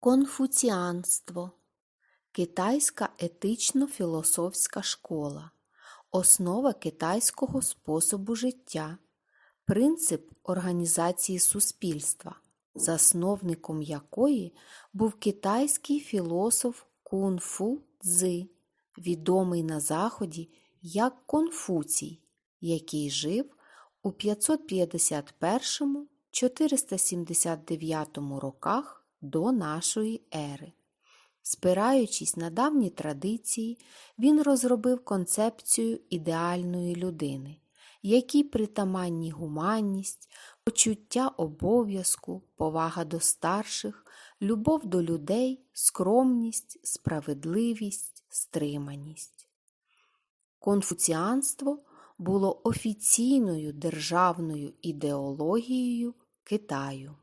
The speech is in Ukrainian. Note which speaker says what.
Speaker 1: Конфуціанство. Китайська етично-філософська школа. Основа китайського способу життя. Принцип організації суспільства, засновником якої був китайський філософ Кун-Фу Цзи, відомий на Заході як Конфуцій, який жив у 551-479 роках до нашої ери. Спираючись на давні традиції, він розробив концепцію ідеальної людини, якій притаманні гуманність, почуття обов'язку, повага до старших, любов до людей, скромність, справедливість, стриманість. Конфуціанство було офіційною державною ідеологією Китаю.